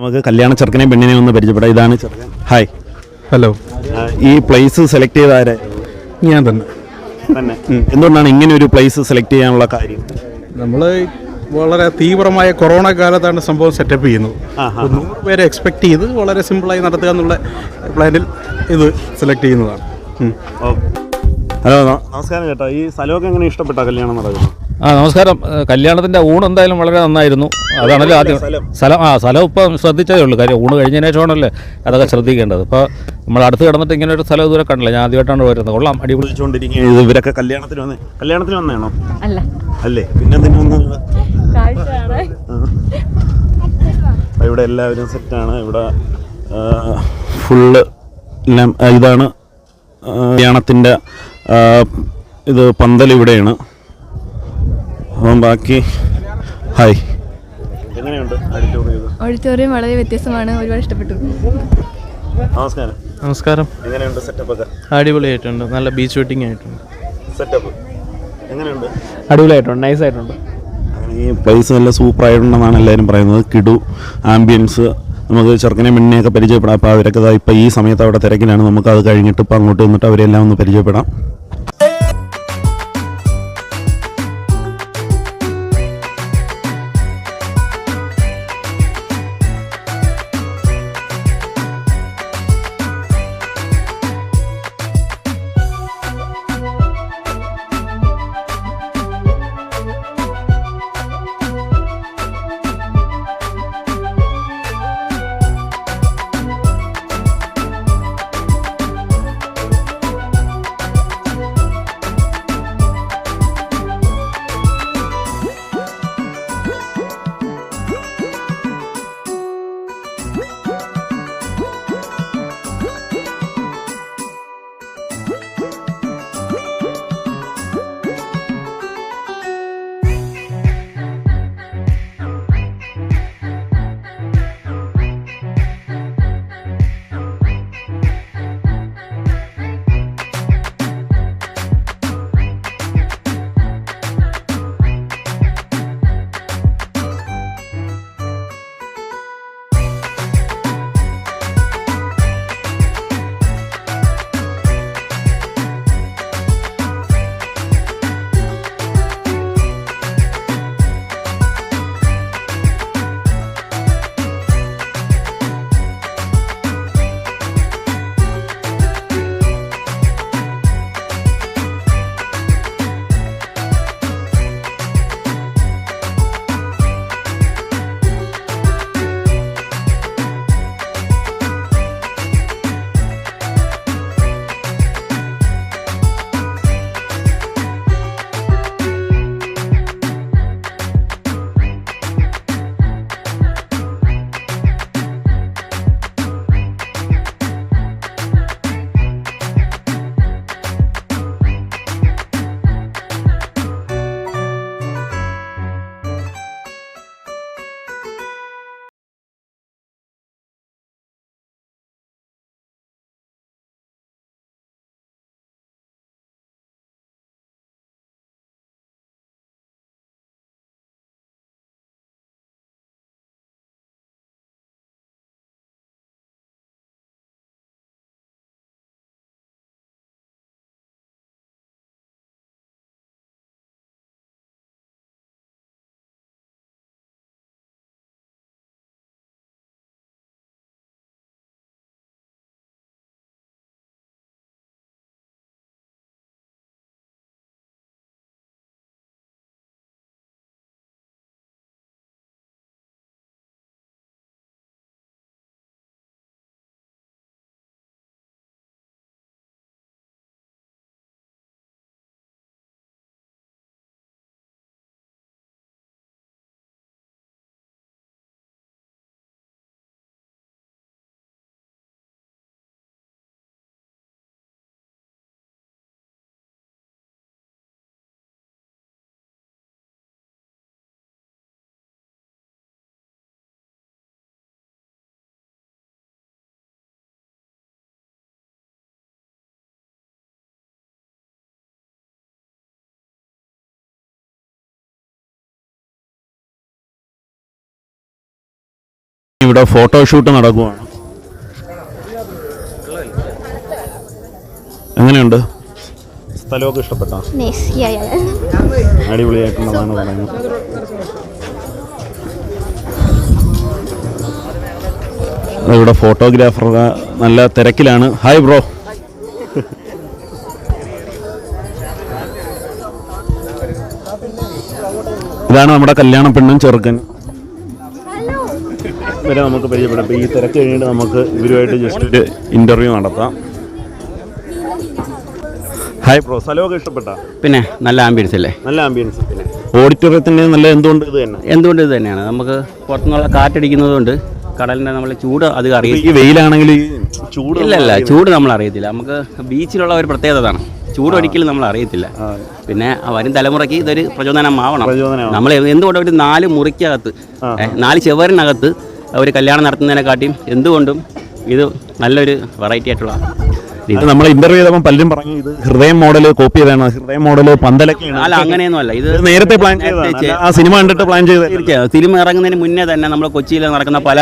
നമുക്ക് കല്യാണ ചെറുക്കനെ പെണ്ണിനെ ഒന്ന് പരിചയപ്പെടാം. ഇതാണ് ചെറുക്കൻ. ഹായ് ഹലോ ഈ പ്ലേസ് സെലക്ട് ചെയ്ത ആരെ? ഞാൻ തന്നെ. തന്നെ. എന്തുകൊണ്ടാണ് ഇങ്ങനെ ഒരു പ്ലേസ് സെലക്ട് ചെയ്യാനുള്ള കാര്യം? നമ്മൾ വളരെ തീവ്രമായ കൊറോണ കാലത്താണ് സംഭവം സെറ്റപ്പ് ചെയ്യുന്നത്. നൂറ് പേരെ എക്സ്പെക്ട് ചെയ്ത് വളരെ സിമ്പിളായി നടത്തുക എന്നുള്ള പ്ലാനിൽ ഇത് സെലക്ട് ചെയ്യുന്നതാണ്. ഹലോ നമസ്കാരം ചേട്ടാ. ഈ സ്ഥലമൊക്കെ എങ്ങനെ ഇഷ്ടപ്പെട്ട കല്യാണം നടക്കുന്നത്? ആ നമസ്കാരം. കല്യാണത്തിന്റെ ഊണ് എന്തായാലും വളരെ നന്നായിരുന്നു. അതാണല്ലോ ആദ്യം സ്ഥലം? ആ സ്ഥലം ഇപ്പം ശ്രദ്ധിച്ചതേ ഉള്ളൂ. കാര്യം ഊണ് കഴിഞ്ഞതിന് ശേഷമാണല്ലേ അതൊക്കെ ശ്രദ്ധിക്കേണ്ടത്. ഇപ്പോൾ നമ്മൾ അടുത്ത് കിടന്നിട്ട് ഇങ്ങനെ ഒരു സ്ഥലം ഇതുവരെ കണ്ടില്ല. ഞാൻ ആദ്യമായിട്ടാണ് വരുന്നത്. കൊള്ളാം അടി വിളിച്ചുകൊണ്ടിരിക്കുക ഇവരൊക്കെ കല്യാണത്തിന് വന്നേ കല്യാണത്തിന് വന്നേണോ അല്ല. അല്ലേ? പിന്നെ ഇവിടെ എല്ലാവരും സെറ്റാണ്. ഇവിടെ ഫുള്ള് ഇതാണ് കല്യാണത്തിന്റെ ഇത് പന്തൽ ഇവിടെയാണ്. അപ്പം ബാക്കി ഹായ്. എങ്ങനെയുണ്ട് ഓഡിറ്റോറിയം വളരെ വ്യത്യസ്തമാണ് ഒരുപാട് ഇഷ്ടപ്പെട്ടു. നമസ്കാരം. നമസ്കാരം. എങ്ങനെയുണ്ട് സെറ്റപ്പ് ഒക്കെ? അടിപൊളിയായിട്ടുണ്ട് നല്ല ബീച്ച് വെട്ടിംഗ് ആയിട്ടുണ്ട്. സെറ്റപ്പ് എങ്ങനെയുണ്ട്? അടിപൊളിയായിട്ടുണ്ട് നൈസ് ആയിട്ടുണ്ട്. ഈ പ്ലേസ് നല്ല സൂപ്പർ ആയിട്ടുണ്ടെന്നാണ് എല്ലാവരും പറയുന്നത്. കിടു ആംബിയൻസ് നമുക്ക് ചെറുക്കനെ പെണ്ണിനെയൊക്കെ പരിചയപ്പെടാം. അപ്പോൾ അവരൊക്കെ ഇപ്പം ഇപ്പോൾ ഈ സമയത്ത് അവിടെ തിരക്കിലാണ്. നമുക്ക് അത് കഴിഞ്ഞിട്ട് ഇപ്പോൾ അങ്ങോട്ട് വന്നിട്ട് അവരെല്ലാം ഒന്ന് പരിചയപ്പെടാം. ഇവിടെ ഫോട്ടോഷൂട്ട് നടക്കുവാണ്. എങ്ങനെയുണ്ട്? സ്ഥലമൊക്കെ ഇഷ്ടപ്പെട്ടോ? അടിപൊളിയായിട്ടുള്ളതാണ് പറയുന്നത് ഇവിടെ ഫോട്ടോഗ്രാഫർ നല്ല തിരക്കിലാണ്. ഹായ് ബ്രോ ഇതാണ് നമ്മുടെ കല്യാണ പെണ്ണും ചെറുക്കൻ ഇവരെ നമുക്ക് പരിചയപ്പെടാം. അപ്പോൾ ഈ തിരക്ക് കഴിഞ്ഞിട്ട് നമുക്ക് ഇവരുമായിട്ട് ജസ്റ്റ് ഒരു ഇന്റർവ്യൂ നടത്താം. ഹായ് ബ്രോ സ്ഥലമൊക്കെ ഇഷ്ടപ്പെട്ട? പിന്നെ നല്ല ആംബിയൻസ് അല്ലേ? നല്ല ആംബിയൻസ് പിന്നെ. ഓഡിറ്റോറിയത്തിന്റെ നല്ല എന്തുകൊണ്ട് ഇത് തന്നെ? എന്തുകൊണ്ട് ഇത് തന്നെയാണ്? നമുക്ക് പുറത്തുനിന്നുള്ള കാറ്റടിക്കുന്നത് കൊണ്ട് കടലിന്റെ നമ്മൾ ചൂട് അധികം ഈ അറിയില്ല വെയിലാണെങ്കിൽ ചൂട് ഇല്ല ഇല്ല. ചൂട് നമ്മൾ അറിയത്തില്ല. നമുക്ക് ബീച്ചിലുള്ള ഒരു പ്രത്യേകത അതാണ്. ചൂട് ഒരിക്കലും നമ്മൾ അറിയത്തില്ല. പിന്നെ വരും തലമുറയ്ക്ക് ഇതൊരു പ്രചോദനമാവണം. നമ്മൾ എന്തുകൊണ്ടും ഒരു നാല് മുറിക്കകത്ത് നാല് ചെവറിനകത്ത് ഒരു കല്യാണം നടത്തുന്നതിനെക്കാട്ടിയും എന്തുകൊണ്ടും ഇത് നല്ലൊരു വെറൈറ്റി ആയിട്ടുള്ള ഇത് നമ്മൾ ഇന്റർവ്യൂ ചെയ്തപ്പോൾ പലരും പറഞ്ഞു ഇത് ഹൃദയം മോഡൽ കോപ്പി ചെയ്താണ് ഹൃദയം മോഡൽ പന്തലൊക്കെയാണ്. അല്ല അങ്ങനെയൊന്നും അല്ല ഇത് നേരത്തെ പ്ലാൻ ആ സിനിമ കണ്ടിട്ട് പ്ലാൻ ചെയ്ത് തീർച്ചയായും. സിനിമ ഇറങ്ങുന്നതിന് മുന്നേ തന്നെ നമ്മൾ കൊച്ചിയിൽ നടക്കുന്ന പല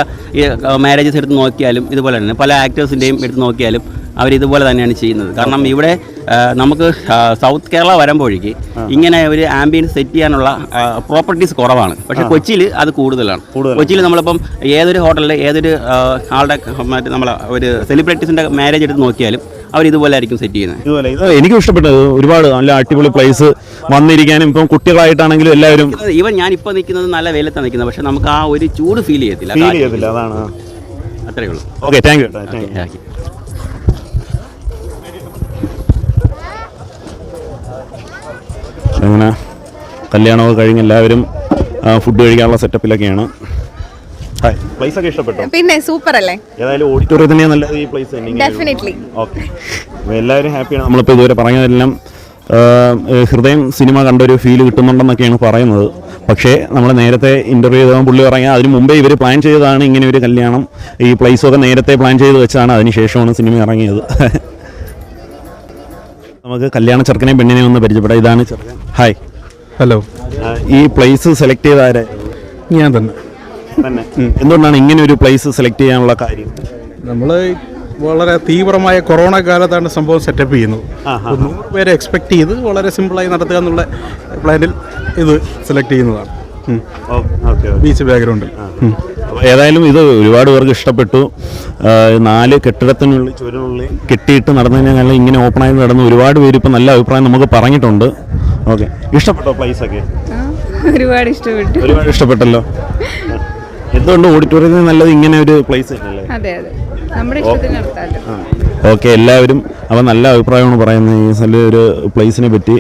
മാരേജസ് എടുത്ത് നോക്കിയാലും ഇതുപോലെ തന്നെ പല ആക്ടേഴ്സിന്റെയും എടുത്ത് നോക്കിയാലും അവർ ഇതുപോലെ തന്നെയാണ് ചെയ്യുന്നത്. കാരണം ഇവിടെ നമുക്ക് സൗത്ത് കേരള വരുമ്പോഴേക്ക് ഇങ്ങനെ ഒരു ആംബിയൻസ് സെറ്റ് ചെയ്യാനുള്ള പ്രോപ്പർട്ടീസ് കുറവാണ്. പക്ഷെ കൊച്ചിയിൽ അത് കൂടുതലാണ്. കൊച്ചിയിൽ നമ്മളിപ്പം ഏതൊരു ഹോട്ടലിൽ ഏതൊരു ആളുടെ മറ്റേ നമ്മളെ ഒരു സെലിബ്രിറ്റീസിന്റെ മാരേജ് എടുത്ത് നോക്കിയാലും അവർ ഇതുപോലെ ആയിരിക്കും സെറ്റ് ചെയ്യുന്നത്. ഇതുപോലെ. എനിക്ക് എനിക്കും ഇഷ്ടപ്പെട്ടത്. ഒരുപാട് നല്ല അടിപൊളി പ്ലേസ് വന്നിരിക്കാനും ഇപ്പം കുട്ടികളായിട്ടാണെങ്കിലും എല്ലാവരും ഇവൻ ഞാൻ ഇപ്പോൾ നിൽക്കുന്നത് നല്ല വെയിലത്താണ് നിൽക്കുന്നത്. പക്ഷെ നമുക്ക് ആ ഒരു ചൂട് ഫീൽ ചെയ്യത്തില്ല. ഫീൽ ചെയ്യത്തില്ല. അതാണ്. അത്രയേ ഉള്ളൂ. Okay thank you thank you അങ്ങനെ കല്യാണമൊക്കെ കഴിഞ്ഞ് എല്ലാവരും ഫുഡ് കഴിക്കാനുള്ള സെറ്റപ്പിലൊക്കെയാണ് പ്ലേസ് ഒക്കെ ഇഷ്ടപ്പെട്ടോ? പിന്നെ സൂപ്പർ അല്ലേ ഏതായാലും ഓഡിറ്റോറിയത്തിനെ നല്ലത് ഈ പ്ലേസ് ഡെഫിനറ്റ്ലി ഓക്കെ എല്ലാവരും ഹാപ്പിയാണ് നമ്മളിപ്പോൾ ഇതുവരെ പറഞ്ഞതെല്ലാം ഹൃദയം സിനിമ കണ്ടൊരു ഫീൽ കിട്ടുന്നുണ്ടെന്നൊക്കെയാണ് പറയുന്നത്. പക്ഷേ നമ്മൾ നേരത്തെ ഇന്റർവ്യൂ ചെയ്തവൻ പുള്ളി പറയാൻ അതിന് മുമ്പേ ഇവർ പ്ലാൻ ചെയ്തതാണ് ഇങ്ങനെ ഒരു കല്യാണം. ഈ പ്ലേസൊക്കെ നേരത്തെ പ്ലാൻ ചെയ്ത് വെച്ചാണ് അതിന് ശേഷമാണ് സിനിമ ഇറങ്ങിയത്. നമുക്ക് കല്യാണ ചെറുക്കനെ പെണ്ണിനെ ഒന്ന് പരിചയപ്പെടാം. ഇതാണ് ചെറുക്കൻ. ഹായ് ഹലോ ഈ പ്ലേസ് സെലക്ട് ചെയ്ത ആരെ? ഞാൻ തന്നെ. തന്നെ. എന്തുകൊണ്ടാണ് ഇങ്ങനെ ഒരു പ്ലേസ് സെലക്ട് ചെയ്യാനുള്ള കാര്യം? നമ്മൾ വളരെ തീവ്രമായ കൊറോണ കാലത്താണ് സംഭവം സെറ്റപ്പ് ചെയ്യുന്നത്. നൂറ് പേരെ എക്സ്പെക്ട് ചെയ്ത് വളരെ സിമ്പിളായി നടത്തുക എന്നുള്ള പ്ലാനിൽ ഇത് സെലക്ട് ചെയ്യുന്നതാണ്. ബീച്ച് ബാക്ക്ഗ്രൗണ്ടിൽ ഏതായാലും ഇത് ഒരുപാട് പേർക്ക് ഇഷ്ടപ്പെട്ടു. നാല് കെട്ടിടത്തിനുള്ളിൽ ചുവരിനുള്ളിൽ കെട്ടിയിട്ട് നടന്നതിനേക്കാളും ഇങ്ങനെ ഓപ്പണായി നടന്ന് ഒരുപാട് പേര് ഇപ്പം നല്ല അഭിപ്രായം നമുക്ക് പറഞ്ഞിട്ടുണ്ട്. ഓക്കെ ഇഷ്ടപ്പെട്ടോ പ്ലേസ് ഒക്കെ? ഒരുപാട് ഇഷ്ടപ്പെട്ടു. ഒരുപാട് ഇഷ്ടപ്പെട്ടല്ലോ. എന്തുകൊണ്ട് ഓഡിറ്റോറിയത്തിൽ നല്ലത് ഇങ്ങനെ ഒരു പ്ലേസ് തന്നെയല്ലേ അതെ അതെ. നമ്മുടെ ഇഷ്ടത്തിന് നടത്താമല്ലോ ഓക്കെ എല്ലാവരും അവ നല്ല അഭിപ്രായമാണ് പറയുന്നത്. ഈ നല്ല ഒരു പ്ലേസിനെ പറ്റി.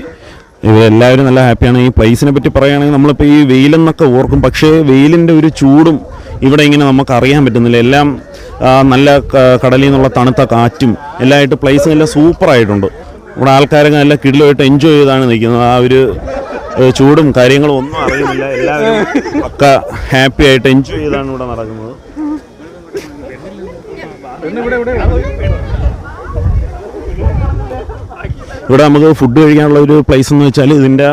ഇവരെല്ലാവരും നല്ല ഹാപ്പിയാണ് ഈ പ്ലേസിനെ പറ്റി പറയുകയാണെങ്കിൽ നമ്മളിപ്പോൾ ഈ വെയിലെന്നൊക്കെ ഓർക്കും. പക്ഷേ വെയിലിന്റെ ഒരു ചൂടും ഇവിടെ ഇങ്ങനെ നമുക്ക് അറിയാൻ പറ്റുന്നില്ല. എല്ലാം നല്ല കടലിൽ നിന്നുള്ള തണുത്ത കാറ്റും എല്ലാമായിട്ട് പ്ലേസ് നല്ല സൂപ്പറായിട്ടുണ്ട് ഇവിടെ ആൾക്കാരൊക്കെ നല്ല കിടിലുമായിട്ട് എൻജോയ് ചെയ്താണ് നിൽക്കുന്നത്. ആ ഒരു ചൂടും കാര്യങ്ങളും ഒന്നും അറിയുന്നില്ല. എല്ലാവരും ഒക്കെ ഹാപ്പി ആയിട്ട് എൻജോയ് ചെയ്താണ് ഇവിടെ നടക്കുന്നത്. ഇവിടെ നമുക്ക് ഫുഡ് കഴിക്കാനുള്ള ഒരു പ്ലേസ് എന്ന് വെച്ചാൽ ഇതിന്റെ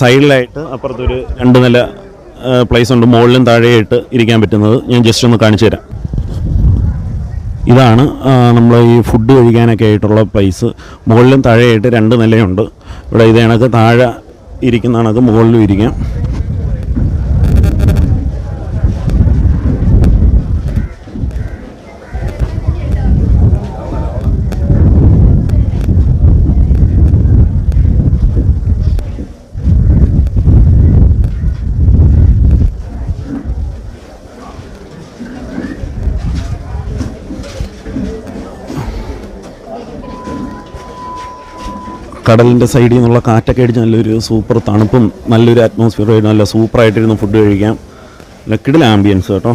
സൈഡിലായിട്ട് അപ്പുറത്തൊരു രണ്ട് നില പ്ലേസ് ഉണ്ട്. മുകളിലും താഴെയായിട്ട് ഇരിക്കാൻ പറ്റുന്നത്. ഞാൻ ജസ്റ്റ് ഒന്ന് കാണിച്ചു തരാം. ഇതാണ് നമ്മൾ ഈ ഫുഡ് കഴിക്കാനൊക്കെ ആയിട്ടുള്ള പ്ലേസ് മുകളിലും താഴെയായിട്ട് രണ്ട് നിലയുണ്ട്. ഇവിടെ ഇത് കണക്ക് താഴെ ഇരിക്കുന്ന കണക്ക് മുകളിലും ഇരിക്കാം. കടലിന്റെ സൈഡിൽ നിന്നുള്ള കാറ്റൊക്കെ അടിച്ച് നല്ലൊരു സൂപ്പർ തണുപ്പും നല്ലൊരു അറ്റ്മോസ്ഫിയർ നല്ല സൂപ്പറായിട്ടിരുന്ന് ഫുഡ് കഴിക്കാം. ലക്കിഡൽ ആംബിയൻസ് കേട്ടോ.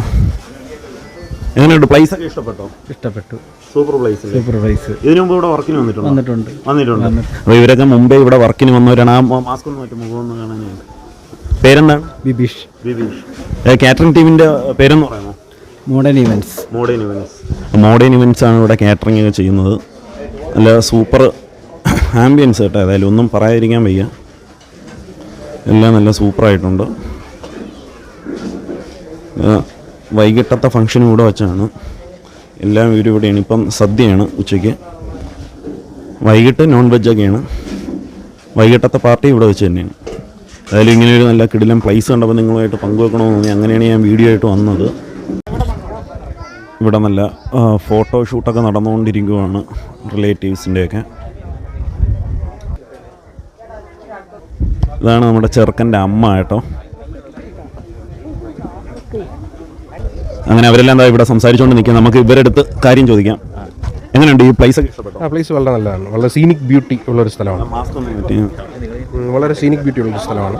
എങ്ങനെയുണ്ട്? പ്ലേസ് ഒക്കെ ഇഷ്ടപ്പെട്ടോ? ഇഷ്ടപ്പെട്ടു. സൂപ്പർ പ്ലേസ് സൂപ്പർ പ്ലേസ് ഇതിനു മുമ്പ് ഇവിടെ വർക്കിന് വന്നിട്ടുണ്ട്? വന്നിട്ടുണ്ട്. വന്നിട്ടുണ്ട്. അപ്പോൾ ഇവരൊക്കെ മുമ്പേ ഇവിടെ വർക്കിന് വന്നവരാണ്. ആ മാസ്ക് ഒന്ന് മറ്റു മുഖം ഒന്ന് കാണാനായിട്ട് പേരെന്താണ്? ബിബീഷ്. ബിബീഷ്. കാറ്ററിംഗ് ടീമിന്റെ പേരെന്ന് പറയാമോ? Modern events modern events modern events ആണ് ഇവിടെ കാറ്ററിംഗ് ഒക്കെ ചെയ്യുന്നത്. നല്ല സൂപ്പർ ആംബിയൻസ് കേട്ടോ ഏതായാലും ഒന്നും പറയാതിരിക്കാൻ വയ്യ. എല്ലാം നല്ല സൂപ്പറായിട്ടുണ്ട്. വൈകിട്ടത്തെ ഫങ്ഷൻ ഇവിടെ വെച്ചാണ്. എല്ലാം ഇവരും ഇവിടെയാണ് ഇപ്പം സദ്യയാണ് ഉച്ചയ്ക്ക്. വൈകിട്ട് നോൺ വെജൊക്കെയാണ് വൈകിട്ടത്തെ പാർട്ടി ഇവിടെ വെച്ച് തന്നെയാണ്. അതായത് ഇങ്ങനെ ഒരു നല്ല കിടിലം പ്ലേസ് കണ്ടപ്പോൾ നിങ്ങളുമായിട്ട് പങ്കുവെക്കണമെന്ന് തോന്നി. അങ്ങനെയാണ് ഞാൻ വീഡിയോ ആയിട്ട് വന്നത്. ഇവിടെ നല്ല ഫോട്ടോ ഷൂട്ടൊക്കെ നടന്നുകൊണ്ടിരിക്കുവാണ് റിലേറ്റീവ്സിന്റെയൊക്കെ ഇതാണ് നമ്മുടെ ചെറുക്കന്റെ അമ്മ കേട്ടോ. അങ്ങനെ അവരെല്ലാം എന്താ ഇവിടെ സംസാരിച്ചുകൊണ്ട് നിൽക്കുക നമുക്ക് ഇവരെടുത്ത് കാര്യം ചോദിക്കാം. എങ്ങനെയുണ്ട് ഈ പ്ലേസ് ഒക്കെ ഇഷ്ടപ്പെട്ടോ? ആ പ്ലേസ് വളരെ നല്ലതാണ്. വളരെ സീനിക് ബ്യൂട്ടി ഉള്ള ഒരു സ്ഥലമാണ് വളരെ സീനിക് ബ്യൂട്ടി ഉള്ളൊരു സ്ഥലമാണ്.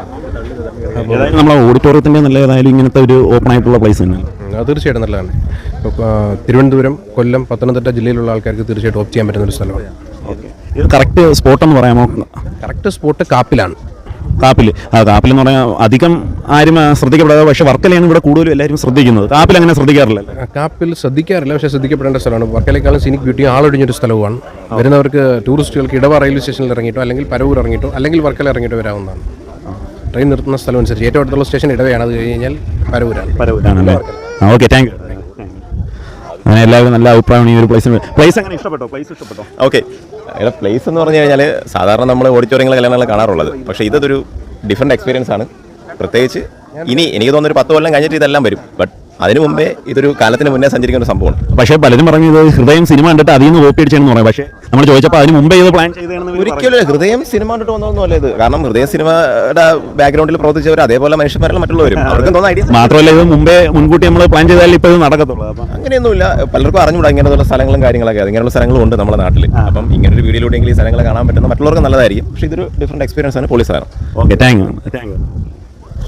ഏതായാലും നമ്മളെ ഓഡിറ്റോറിയത്തിന്റെ നല്ല ഏതായാലും ഇങ്ങനത്തെ ഒരു ഓപ്പൺ ആയിട്ടുള്ള പ്ലേസ് തന്നെയാണ് അത് തീർച്ചയായിട്ടും നല്ലതാണ്. തിരുവനന്തപുരം കൊല്ലം പത്തനംതിട്ട ജില്ലയിലുള്ള ആൾക്കാർക്ക് തീർച്ചയായിട്ടും ഓപ്റ്റ് ചെയ്യാൻ പറ്റുന്ന ഒരു സ്ഥലമാണ്. ഇത് കറക്റ്റ് സ്പോട്ട് എന്ന് പറയാമോ? കറക്റ്റ് സ്പോട്ട് കാപ്പിലാണ്. കാപ്പിൽ ആ കാപ്പിൽ എന്ന് പറഞ്ഞാൽ അധികം ആരും ശ്രദ്ധിക്കപ്പെടാതെ പക്ഷേ വർക്കലയാണ് ഇവിടെ കൂടുതലും എല്ലാവരും ശ്രദ്ധിക്കുന്നത്. കാപ്പിൽ അങ്ങനെ ശ്രദ്ധിക്കാറില്ല കാപ്പിൽ ശ്രദ്ധിക്കാറില്ല പക്ഷേ ശ്രദ്ധിക്കപ്പെടേണ്ട സ്ഥലമാണ്. വർക്കലേക്കാളും സിനിക്ക് ബ്യൂട്ടി ആളൊഴിഞ്ഞൊരു സ്ഥലവുമാണ്. വരുന്നവർക്ക് ടൂറിസ്റ്റുകൾക്ക് ഇടവ റെയിൽവേ സ്റ്റേഷനിൽ ഇറങ്ങിയിട്ടോ അല്ലെങ്കിൽ പരവൂർ ഇറങ്ങിയിട്ടോ അല്ലെങ്കിൽ വർക്കല ഇറങ്ങിയിട്ടോ വരാവുന്നതാണ്. ട്രെയിൻ നിർത്തുന്ന സ്ഥലം അനുസരിച്ച് ഏറ്റവും അടുത്തുള്ള സ്റ്റേഷൻ ഇടവയാണ്. അത് കഴിഞ്ഞ് കഴിഞ്ഞാൽ പരവൂരാണ്. പരവൂരാണ് ഓക്കെ താങ്ക് യു. അങ്ങനെ എല്ലാവരും നല്ല അഭിപ്രായമാണ് ഈ ഒരു പ്ലേസിന് പ്ലേസ് അങ്ങനെ ഇഷ്ടപ്പെട്ടോ? പ്ലേസ് ഇഷ്ടപ്പെട്ടോ? ഓക്കെ ഇവിടെ പ്ലേസ് എന്ന് പറഞ്ഞു കഴിഞ്ഞാൽ സാധാരണ നമ്മൾ ഓഡിറ്റോറിയങ്ങൾ കല്യാണങ്ങൾ കാണാറുള്ളത്. പക്ഷേ ഇതൊരു ഡിഫറെന്റ് എക്സ്പീരിയൻസ് ആണ്. പ്രത്യേകിച്ച് ഇനി എനിക്ക് തോന്നുന്നു ഒരു പത്ത് കൊല്ലം കഴിഞ്ഞിട്ട് ഇതെല്ലാം വരും. ബട്ട് അതിനു മുമ്പേ ഇതൊരു കാലത്തിന് മുന്നേ സഞ്ചരിക്കുന്ന ഒരു സംഭവമാണ്. പക്ഷേ പലരും പറഞ്ഞത് ഹൃദയം സിനിമ കണ്ടിട്ട് അതിൽ നിന്ന് കോപ്പി അടിച്ചെന്ന് പറയാം. പക്ഷേ നമ്മൾ ചോദിച്ചപ്പോൾ അതിന് മുമ്പേ ഇത് പ്ലാൻ ചെയ്തതാണെന്ന് ഒരിക്കലും ഹൃദയം സിനിമ കണ്ടിട്ട് വന്നതൊന്നുമല്ല ഇത്. കാരണം ഹൃദയ സിനിമയുടെ ബാക്ക്ഗ്രൗണ്ടിൽ പ്രവർത്തിച്ചവർ അതേപോലെ മനുഷ്യന്മാരെല്ലാം മറ്റുള്ളവരും. അവർക്കും തോന്നുന്ന ഐഡിയ. മാത്രമല്ല ഇത് മുമ്പേ മുൻകൂട്ടി നമ്മൾ പ്ലാൻ ചെയ്താൽ ഇപ്പോൾ ഇത് നടക്കത്തുള്ളൂ. അപ്പം അങ്ങനെയൊന്നുമില്ല. പലർക്കും അറിഞ്ഞുകൂടാ ഇങ്ങനെയുള്ള സ്ഥലങ്ങളും കാര്യങ്ങളൊക്കെ. ഇങ്ങനെയുള്ള സ്ഥലങ്ങളും ഉണ്ട് നമ്മുടെ നാട്ടിൽ അപ്പം ഇങ്ങനൊരു വീഡിയോയിലൂടെയെങ്കിലും ഈ സ്ഥലങ്ങൾ കാണാൻ പറ്റുന്ന മറ്റുള്ളവർക്ക് നല്ലതായിരിക്കും. പക്ഷേ ഇതൊരു ഡിഫറെന്റ് എക്സ്പീരിയൻസ് ആണ് പോലീസ് സാധനം okay thank you thank you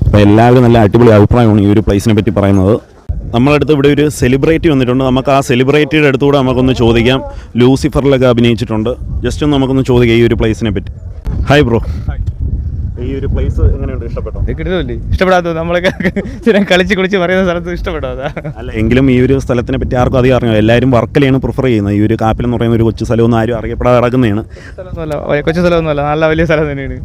അപ്പോൾ എല്ലാവരും നല്ല അടിപൊളി അഭിപ്രായമാണ് ഈ ഒരു പ്ലേസിനെ പറ്റി പറയുന്നത്. നമ്മളടുത്ത് ഇവിടെ ഒരു സെലിബ്രിറ്റി വന്നിട്ടുണ്ട്. നമുക്ക് ആ സെലിബ്രിറ്റിയുടെ അടുത്തുകൂടെ നമുക്കൊന്ന് ചോദിക്കാം. ലൂസിഫറിലൊക്കെ അഭിനയിച്ചിട്ടുണ്ട്. ജസ്റ്റ് ഒന്ന് നമുക്കൊന്ന് ചോദിക്കാം ഈ ഒരു പ്ലേസിനെ പറ്റി. ഹായ് ബ്രോ ഈ ഒരു പ്ലേസ് എങ്ങനെയുണ്ട്? ഇഷ്ടപ്പെട്ടോ? കിട്ടുന്നില്ലേ? ഇഷ്ടപ്പെടാത്തോ നമ്മളൊക്കെ സ്ഥിരം കളിച്ച് കുളിച്ച് പറയുന്ന സ്ഥലത്ത് ഇഷ്ടപ്പെടാതെ അല്ല എങ്കിലും ഈ ഒരു സ്ഥലത്തിനെ പറ്റി ആർക്കും അധികം അറിയാം എല്ലാവരും വർക്കലയാണ് പ്രിഫർ ചെയ്യുന്നത്. ഈ ഒരു കാപ്പിൽ എന്ന് പറയുന്ന ഒരു കൊച്ചു സ്ഥലമൊന്നും ആരും അറിയപ്പെടാതെ കിടക്കുന്നതാണ്. സ്ഥലമൊന്നുമല്ല. കൊച്ചു സ്ഥലമൊന്നുമല്ല. നല്ല വലിയ സ്ഥലം തന്നെയാണ്.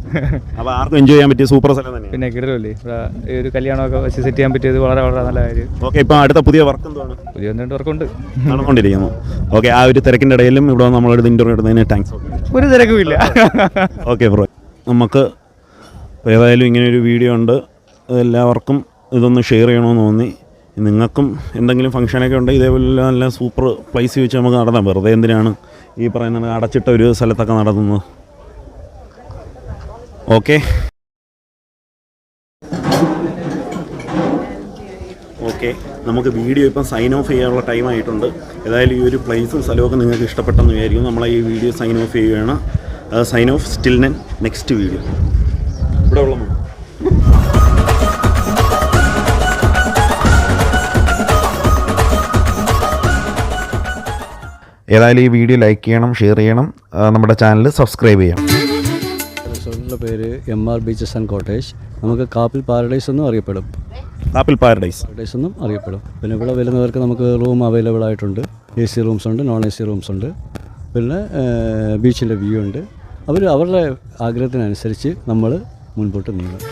അപ്പോൾ ആർക്കും എൻജോയ് ചെയ്യാൻ പറ്റിയ സൂപ്പർ സ്ഥലം തന്നെയാണ്. പിന്നെ കിടലല്ലേ ഇവിടെ ഈ ഒരു കല്യാണമൊക്കെ വെച്ച് സെറ്റ് ചെയ്യാൻ പറ്റിയത് വളരെ വളരെ നല്ല കാര്യം. ഓക്കെ ഇപ്പോൾ അടുത്ത പുതിയ വർക്ക് എന്താണ് പുതിയ വർക്ക് വർക്കുണ്ട് നടന്നുകൊണ്ടിരിക്കുന്നു. ഓക്കെ ആ ഒരു തിരക്കിന്റെ ഇടയിലും ഇവിടെ നമ്മളെടുത്ത് ഇന്റർവ്യൂ എടുത്തതിന് താങ്ക്സ് ഒരു തിരക്കുമില്ല. ഓക്കെ ബ്രോ നമുക്ക് ഇപ്പോൾ ഏതായാലും ഇങ്ങനെയൊരു വീഡിയോ ഉണ്ട്. എല്ലാവർക്കും ഇതൊന്ന് ഷെയർ ചെയ്യണമെന്ന് തോന്നി. നിങ്ങൾക്കും എന്തെങ്കിലും ഫംഗ്ഷനൊക്കെ ഉണ്ടെങ്കിൽ ഇതേപോലെ നല്ല സൂപ്പർ പ്ലേസ് വെച്ച് നമുക്ക് നടത്താം. വെറുതെ എന്തിനാണ് ഈ പറയുന്ന അടച്ചിട്ട ഒരു സ്ഥലത്തൊക്കെ നടത്തുന്നത്? ഓക്കെ ഓക്കെ നമുക്ക് വീഡിയോ ഇപ്പം സൈൻ ഓഫ് ചെയ്യാനുള്ള ടൈം ആയിട്ടുണ്ട്. ഏതായാലും ഈ ഒരു പ്ലേസും സ്ഥലമൊക്കെ നിങ്ങൾക്ക് ഇഷ്ടപ്പെട്ടെന്ന് വിചാരിക്കും നമ്മളെ ഈ വീഡിയോ സൈൻ ഓഫ് ചെയ്യുകയാണ്. Sign off still next video ഇവിടെ ഉള്ള മോ- ഏതായാലും ഈ വീഡിയോ ലൈക്ക് ചെയ്യണം ഷെയർ ചെയ്യണം നമ്മുടെ ചാനൽ സബ്സ്ക്രൈബ് ചെയ്യണം. റിസോർട്ടിന്റെ പേര് M R beaches and cottage നമുക്ക് കാപ്പിൽ പാരഡൈസ് എന്നും അറിയപ്പെടും. കാപ്പിൽ പാരഡൈസ് പാരഡൈസ് എന്നും അറിയപ്പെടും. പിന്നെ ഇവിടെ വരുന്നവർക്ക് നമുക്ക് റൂം അവൈലബിൾ ആയിട്ടുണ്ട്. എ സി റൂംസ് ഉണ്ട് നോൺ എ സി റൂംസ് ഉണ്ട്. പിന്നെ ബീച്ചിന്റെ വ്യൂ ഉണ്ട്. അവർ അവരുടെ ആഗ്രഹത്തിനനുസരിച്ച് നമ്മൾ മുൻപോട്ട് നീങ്ങും